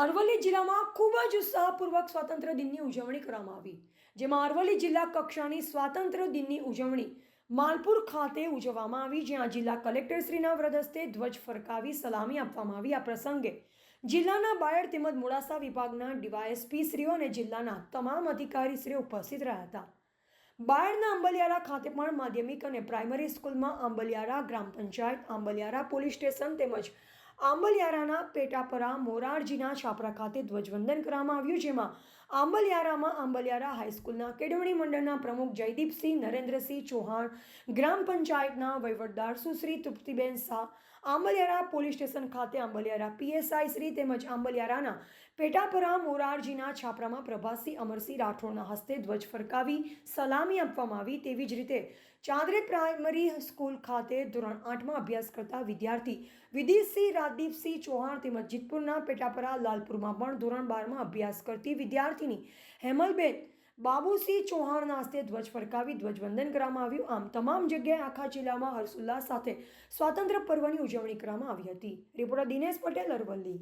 અરવલ્લી જિલ્લામાં ખૂબ જ ઉત્સાહપૂર્વક સ્વાતંત્ર્ય દિનની ઉજવણી કરવામાં આવી. જેમાં અરવલ્લી જિલ્લા કક્ષાની સ્વાતંત્ર્ય દિનની ઉજવણી માલપુર ખાતે ઉજવવામાં આવી, જ્યાં જિલ્લા કલેક્ટરશ્રીના વ્રદસ્તે ધ્વજ ફરકાવી સલામી આપવામાં આવી. આ પ્રસંગે જિલ્લાના બાયડ તેમજ મોડાસા વિભાગના ડીવાયએસપી શ્રીઓ અને જિલ્લાના તમામ અધિકારીશ્રીઓ ઉપસ્થિત રહ્યા હતા. બાયડના આંબલિયારા ખાતે પણ માધ્યમિક અને પ્રાઇમરી સ્કૂલમાં આંબલિયારા ગ્રામ પંચાયત, આંબલિયારા પોલીસ સ્ટેશન તેમજ આંબલિયારાના પેટાપરા મોરારજીના છાપરા ખાતે ધ્વજવંદન કરવામાં આવ્યું જેમાં આંબલિયારામાં આંબલિયારા હાઈસ્કૂલના કેળવણી મંડળના પ્રમુખ જયદીપસિંહ, નરેન્દ્રસિંહ ચૌહાણ, ગ્રામ પંચાયતના વહીવટદાર સુશ્રી તૃપ્તિબેન શાહ, આંબલિયારા પોલીસ સ્ટેશન ખાતે આંબલિયારા પીએસઆઈ શ્રી તેમજ આંબલિયારાના પેટાપરા મોરારજીના છાપરામાં પ્રભાસી અમરસિંહ રાઠોડના હસ્તે ધ્વજ ફરકાવી સલામી આપવામાં આવી. તેવી જ રીતે ચાંદરે પ્રાઇમરી સ્કૂલ ખાતે ધોરણ આઠમાં અભ્યાસ કરતા વિદ્યાર્થી વિદિતસિંહ રાજદીપસિંહ ચૌહાણ તેમજ જીતપુરના પેટાપરા લાલપુરમાં પણ ધોરણ બારમાં અભ્યાસ કરતી વિદ્યાર્થીની હેમલબેન બાબુસિંહ ચૌહાણના હસ્તે ધ્વજ ફરકાવી ધ્વજવંદન કરવામાં આવ્યું. આમ તમામ જગ્યાએ આખા જિલ્લામાં હર્ષોલ્લાસ સાથે સ્વાતંત્ર્ય પર્વની ઉજવણી કરવામાં આવી હતી. રિપોર્ટર દિનેશ પટેલ અરવલ્લી.